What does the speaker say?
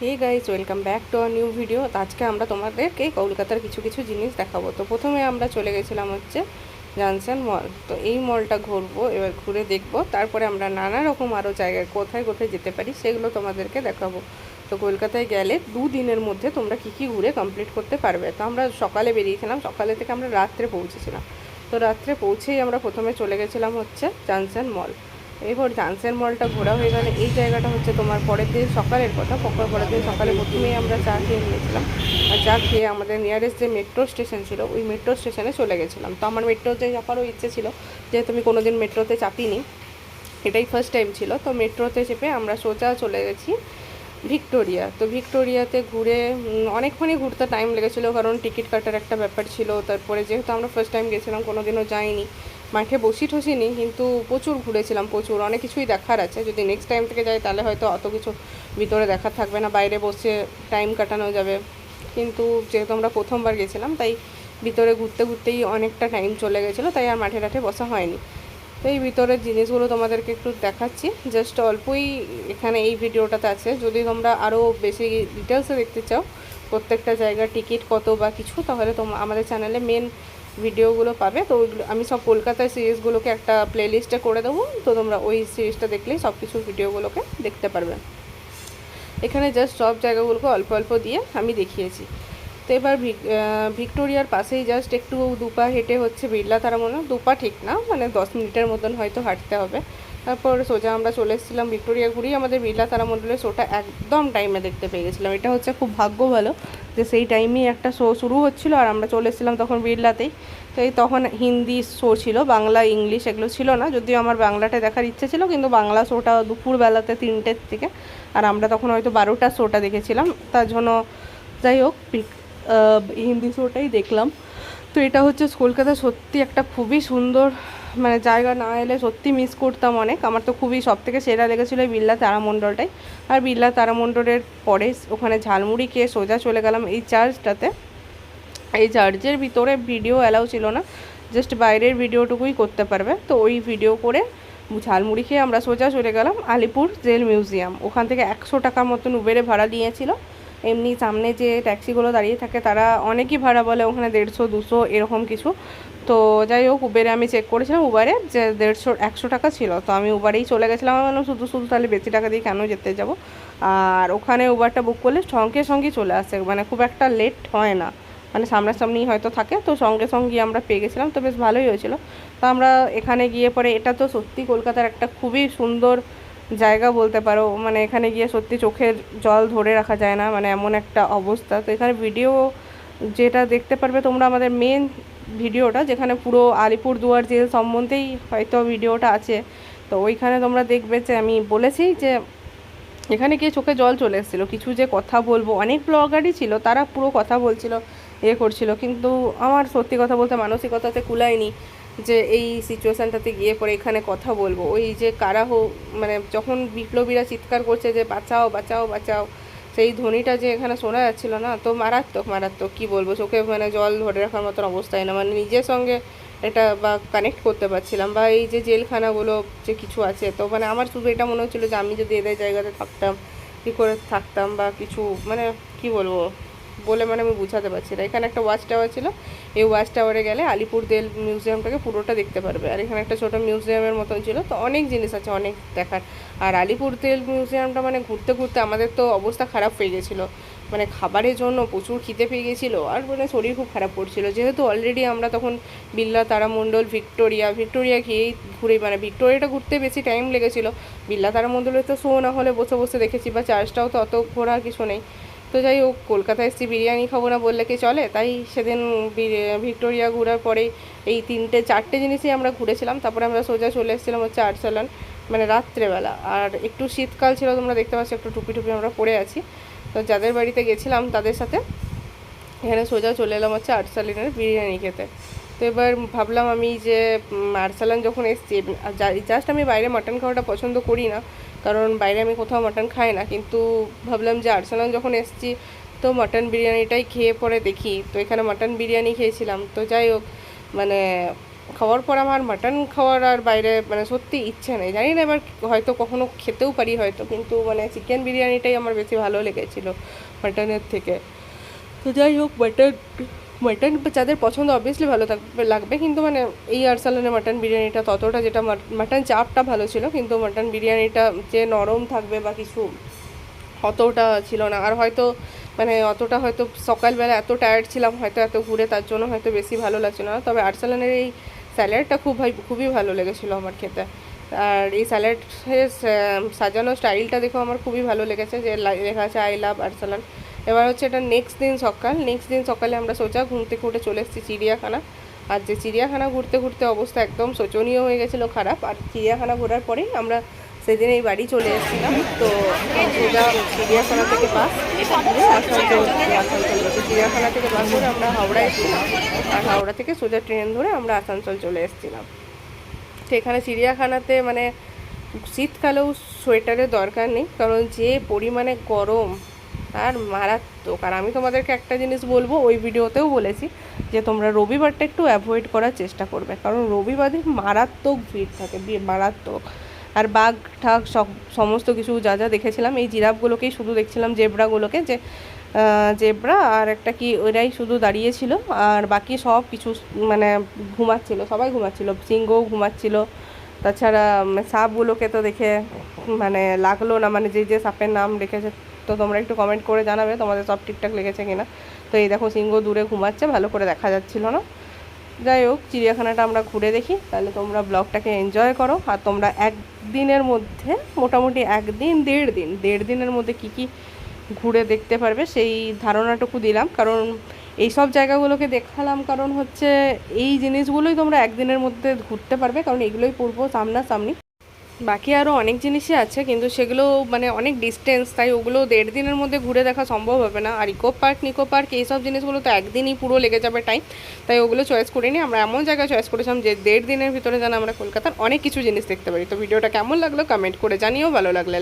Hey guys welcome back to our new video আজকে আমরা তোমাদেরকে কলকাতার কিছু কিছু জিনিস দেখাবো। তো প্রথমে আমরা চলে গেছিলাম হচ্ছে জানসন মল তো এই মলটা ঘুরবো, এবার ঘুরে দেখব। তারপরে আমরা নানা রকম আরও জায়গায় কোথায় কোথায় যেতে পারি সেগুলো তোমাদেরকে দেখাবো। তো কলকাতায় গেলে দু দিনের মধ্যে তোমরা কী কী ঘুরে কমপ্লিট করতে পারবে। তো আমরা সকালে বেরিয়েছিলাম, সকালে থেকে আমরা রাত্রে পৌঁছেছিলাম। তো রাত্রে পৌঁছেই আমরা প্রথমে চলে গেছিলাম হচ্ছে জানসন মল এরপর জানসেন মলটা ঘোরা হয়ে গেলে এই জায়গাটা হচ্ছে তোমার পরের দিন সকালের কথা পকর পরের দিন সকালে প্রথমেই আমরা চা খেয়ে নিয়েছিলাম। আর চা খেয়ে আমাদের নিয়ারেস্ট যে মেট্রো স্টেশন ছিল, ওই মেট্রো স্টেশনে চলে গেছিলাম। তো আমার মেট্রোতে চাপারও ইচ্ছে ছিল, যেহেতু আমি কোনো দিন মেট্রোতে চাপিনি, এটাই ফার্স্ট টাইম ছিল। তো মেট্রোতে চেপে আমরা সোজা চলে গেছি ভিক্টোরিয়া। তো ভিক্টোরিয়াতে ঘুরে অনেকক্ষণই ঘুরতে টাইম লেগেছিলো, কারণ টিকিট কাটার একটা ব্যাপার ছিল। তারপরে যেহেতু আমরা ফার্স্ট টাইম গেছিলাম কোনো দিনও যাইনি। মাঠে বসি ঠসিনি, কিন্তু প্রচুর ঘুরেছিলাম, প্রচুর। অনেক কিছুই দেখার আছে। যদি নেক্সট টাইম থেকে যাই, তাহলে হয়তো অত কিছু ভিতরে দেখার থাকবে না, বাইরে বসে টাইম কাটানো যাবে। কিন্তু যেহেতু আমরা প্রথমবার গেছিলাম, তাই ভিতরে ঘুরতে ঘুরতেই অনেকটা টাইম চলে গেছিল, তাই আর মাঠে টাঠে বসা হয়নি। তো এই ভিতরের জিনিসগুলো তোমাদেরকে একটু দেখাচ্ছি। জাস্ট অল্পই এখানে এই ভিডিওটাতে আছে। যদি তোমরা আরও বেশি ডিটেলসে দেখতে চাও, প্রত্যেকটা জায়গার টিকিট কত বা কিছু, তাহলে তোম আমাদের চ্যানেলে মেন ভিডিওগুলো পাবে, তো ওইগুলো, আমি সব কলকাতায় সিরিজগুলোকে একটা প্লেলিস্টে করে দেবো, তো তোমরা ওই সিরিজটা দেখলেই সব কিছু ভিডিওগুলোকে দেখতে পারবে। এখানে জাস্ট সব জায়গাগুলোকে অল্প অল্প দিয়ে আমি দেখিয়েছি। তো এবার ভিক- ভিক্টোরিয়ার পাশেই জাস্ট একটু দুপা হেঁটে হচ্ছে বিড়লা তারা মনে দুপা ঠিক না মানে দশ মিনিটের মতন হয়তো হাঁটতে হবে। তারপর সোজা আমরা চলে এসেছিলাম ভিক্টোরিয়া ঘুরেই আমাদের বিড়লা তারামণ্ডলের শোটা একদম টাইমে দেখতে পেয়ে গেছিলাম। এটা হচ্ছে খুব ভাগ্য ভালো যে সেই টাইমেই একটা শো শুরু হচ্ছিল আর আমরা চলে এসেছিলাম তখন বিড়লাতেই তো এই তখন হিন্দি শো ছিল, বাংলা, ইংলিশ এগুলো ছিল না। যদিও আমার বাংলাটা দেখার ইচ্ছে ছিল, কিন্তু বাংলা শোটা দুপুরবেলাতে তিনটের থেকে। আর আমরা তখন হয়তো বারোটা শোটা দেখেছিলাম। তার জন্য যাই হোক হিন্দি শোটাই দেখলাম। তো এটা হচ্ছে কলকাতা সত্যি একটা খুবই সুন্দর মানে জায়গা না এলে সত্যি মিস করতাম অনেক। আমার তো খুবই সব থেকে সেরা লেগেছিলো এই বিড়লা তারামণ্ডলটাই। আর বিড়লা তারামণ্ডলের পরে ওখানে ঝালমুড়ি খেয়ে সোজা চলে গেলাম এই চার্চটাতে। এই চার্চের ভিতরে ভিডিও অ্যালাউ ছিল না। জাস্ট বাইরের ভিডিওটুকুই করতে পারবে। তো ওই ভিডিও করে ঝালমুড়ি খেয়ে আমরা সোজা চলে গেলাম আলিপুর জেল মিউজিয়াম। ওখান থেকে একশো টাকার মতন উবেরে ভাড়া নিয়েছিল। এমনি সামনে যে ট্যাক্সিগুলো দাঁড়িয়ে থাকে তারা অনেকই ভাড়া বলে, ওখানে দেড়শো, দুশো এরকম কিছু। তো যাই হোক উবেরে আমি চেক করেছিলাম উবারে যে দেড়শো, একশো টাকা ছিল। তো আমি উবারেই চলে গেছিলাম, আমি শুধু শুধু তাহলে বেশি টাকা দিয়ে কেন যেতে যাব? আর ওখানে উবারটা বুক করলে সঙ্গে সঙ্গে চলে আসে। মানে খুব একটা লেট হয় না। মানে সামনাসামনি হয়তো থাকে। তো সঙ্গে সঙ্গে আমরা পেয়ে গেছিলাম। তো বেশ ভালোই হয়েছিল। তো আমরা এখানে গিয়ে পরে, এটা তো সত্যি কলকাতার একটা খুবই সুন্দর জায়গা বলতে পারো। মানে এখানে গিয়ে সত্যি চোখের জল ধরে রাখা যায় না। মানে এমন একটা অবস্থা। তো এখানে ভিডিও যেটা দেখতে পারবে তোমরা আমাদের মেন ভিডিওটা, যেখানে পুরো আলিপুর দুয়ার জেল সম্বন্ধেই হয়তো ভিডিওটা আছে। তো ওইখানে তোমরা দেখবে যে আমি বলেছি যে এখানে গিয়ে চোখে জল চলে এসেছিল। কিছু যে কথা বলব, অনেক ব্লগারই ছিল, তারা পুরো কথা বলছিল, এ করছিল। কিন্তু আমার সত্যি কথা বলতে মানসিকতাতে কুলায়নি যে এই সিচুয়েশানটাতে গিয়ে পরে এখানে কথা বলব। ওই যে কারা হোক মানে যখন বিপ্লবীরা চিৎকার করছে যে বাঁচাও বাঁচাও বাঁচাও সেই ধ্বনিটা যে এখানে শোনা যাচ্ছিল না, তো মারাত্মক মারাত্মক, কী বলব? চোখে মানে জল ধরে রাখার মতন অবস্থায় না মানে নিজের সঙ্গে এটা বা কানেক্ট করতে পারছিলাম বা এই যে জেলখানাগুলো যে কিছু আছে, তো মানে আমার শুধু এটা মনে হচ্ছিল যে আমি যদি এদের জায়গাতে থাকতাম, কী করে থাকতাম বা কিছু মানে কি বলব? বলে মানে আমি বুঝাতে পারছি না। এখানে একটা ওয়াচ টাওয়ার ছিল, এই ওয়াচ টাওয়ারে গেলে আলিপুর দেল মিউজিয়ামটাকে পুরোটা দেখতে পারবে। আর এখানে একটা ছোটো মিউজিয়ামের মতন ছিল, তো অনেক জিনিস আছে, অনেক দেখার। আর আলিপুর তেল মিউজিয়ামটা মানে ঘুরতে ঘুরতে আমাদের তো অবস্থা খারাপ হয়ে গেছিল। মানে খাবারের জন্য প্রচুর খিদে পেয়ে গেছিল আর মানে শরীর খুব খারাপ পড়ছিলো যেহেতু অলরেডি আমরা তখন বিল্লা, তারামণ্ডল, ভিক্টোরিয়া ভিক্টোরিয়া গিয়েই ঘুরে মানে ভিক্টোরিয়াটা ঘুরতে বেশি টাইম লেগেছিলো। বিল্লা, তারামণ্ডলে তো শো না হলে বসে বসে দেখেছি বা চার্জটাও তো অত ঘোরার কিছু নেই। তো যাই হোক কলকাতায় এসেছি, বিরিয়ানি খাব না বললে কি চলে? তাই সেদিন ভিক্টোরিয়া ঘোরার পরে এই তিনটে, চারটে জিনিসই আমরা ঘুরেছিলাম। তারপরে আমরা সোজা চলে এসেছিলাম হচ্ছে আর্সালান। মানে রাত্রেবেলা। আর একটু শীতকাল ছিল, তোমরা দেখতে পাচ্ছ, একটু টুপি টুপি আমরা পরে আছি। তো যাদের বাড়িতে গেছিলাম, তাদের সাথে এখানে সোজা চলে এলাম হচ্ছে আর্সালিনের বিরিয়ানি খেতে। তো এবার ভাবলাম আমি যে আর্সালান যখন এসছি জাস্ট আমি বাইরে মাটন খাওয়াটা পছন্দ করি না, কারণ বাইরে আমি কোথাও মাটন খাই না। কিন্তু ভাবলাম যে আর্সালান যখন এসছি, তো মাটন বিরিয়ানিটাই খেয়ে পরে দেখি। তো এখানে মাটন বিরিয়ানি খেয়েছিলাম। তো যাই হোক মানে খাওয়ার পর আমার মাটন খাওয়ার আর বাইরে মানে সত্যি ইচ্ছে নেই। জানি না এবার হয়তো কখনো খেতেও পারি হয়তো, কিন্তু মানে চিকেন বিরিয়ানিটাই আমার বেশি ভালো লেগেছিলো মাটনের থেকে। তো যাই হোক, মাটন মাটন যাদের পছন্দ অবভিয়াসলি ভালো থাকবে, লাগবে, কিন্তু মানে এই আরসালানের মাটন বিরিয়ানিটা ততটা যেটা মাটন চাপটা ভালো ছিল, কিন্তু মাটন বিরিয়ানিটা যে নরম থাকবে বা কিছু অতটা ছিল না। আর হয়তো মানে অতটা হয়তো সকালবেলা এত টায়ার্ড ছিলাম, হয়তো এত ঘুরে তার জন্য হয়তো বেশি ভালো লাগছিল না। তবে আরসালানের এই স্যালাডটা খুব ভাই, খুবই ভালো লেগেছিলো আমার খেতে। আর এই স্যালাড সাজানো স্টাইলটা দেখো আমার খুবই ভালো লেগেছে, যে লেখা আছে আই লাভ আর্সালান। এবার হচ্ছে এটা নেক্সট দিন সকাল, নেক্সট দিন সকালে আমরা সোজা ঘুরতে ঘুরে চলে এসেছি চিড়িয়াখানা। আর যে চিড়িয়াখানা ঘুরতে ঘুরতে অবস্থা একদম শোচনীয় হয়ে গেছিল, খারাপ। আর চিড়িয়াখানা ঘোরার পরেই আমরা সেদিন এই বাড়ি চলে এসেছিলাম, তো চিড়িয়াখানা থেকে বাস আসানসোল চিড়িয়াখানা থেকে বাস করে আমরা হাওড়া এসেছিলাম, আর হাওড়া থেকে সোজা ট্রেন ধরে আমরা আসানসোল চলে এসেছিলাম। তো এখানে চিড়িয়াখানাতে মানে শীতকালেও সোয়েটারের দরকার নেই, কারণ যে পরিমাণে গরম আর মারাত্মক, আর আমি তোমাদেরকে একটা জিনিস বলব, ওই ভিডিওতেও বলেছি যে তোমরা রবিবারটা একটু অ্যাভয়েড করার চেষ্টা করবে, কারণ রবিবারে মারাত্মক ভিড় থাকে, মারাত্মক। আর বাঘ ঠাক সব, সমস্ত কিছু যা যা দেখেছিলাম, এই জিরাফগুলোকেই শুধু দেখছিলাম, জেব্রাগুলোকে যে জেব্রা আর একটা কি ওরাই শুধু দাঁড়িয়েছিল, আর বাকি সব কিছু মানে ঘুমাচ্ছিল, সবাই ঘুমাচ্ছিল, সিংহও ঘুমাচ্ছিল, তাছাড়া সাপগুলোকে তো দেখে মানে লাগল না মানে যে যে সাপের নাম রেখেছে, তো তোমরা একটু কমেন্ট করে জানাবে তোমাদের সব ঠিকঠাক লেগেছে কিনা। তো এই দেখো, সিংহ দূরে ঘুমাচ্ছে, ভালো করে দেখা যাচ্ছিল না। যাই হোক, চিড়িয়াখানাটা আমরা ঘুরে দেখি। তাহলে তোমরা ব্লগটাকে এনজয় করো। আর তোমরা একদিনের মধ্যে, মোটামুটি একদিন, দেড় দিন, দেড় দিনের মধ্যে কি কি ঘুরে দেখতে পারবে সেই ধারণাটুকু দিলাম। কারণ এই সব জায়গাগুলোকে দেখালাম কারণ হচ্ছে এই জিনিসগুলোই তোমরা একদিনের মধ্যে ঘুরতে পারবে। কারণ এগুলোই পূর্ব সামনাসামনি। বাকি আরও অনেক জিনিসই আছে, কিন্তু সেগুলো মানে অনেক ডিস্টেন্স তাই ওগুলো দেড় দিনের মধ্যে ঘুরে দেখা সম্ভব হবে না। আর ইকো পার্ক নিকো পার্ক এইসব জিনিসগুলো তো একদিনই পুরো লেগে যাবে টাইম তাই ওগুলো চয়েস করিনি আমরা এমন জায়গায় চয়েস করেছিলাম যে দেড় দিনের ভিতরে যেন আমরা কলকাতার অনেক কিছু জিনিস দেখতে পারি। তো ভিডিওটা কেমন লাগল কমেন্ট করে জানিও, ভালো লাগলে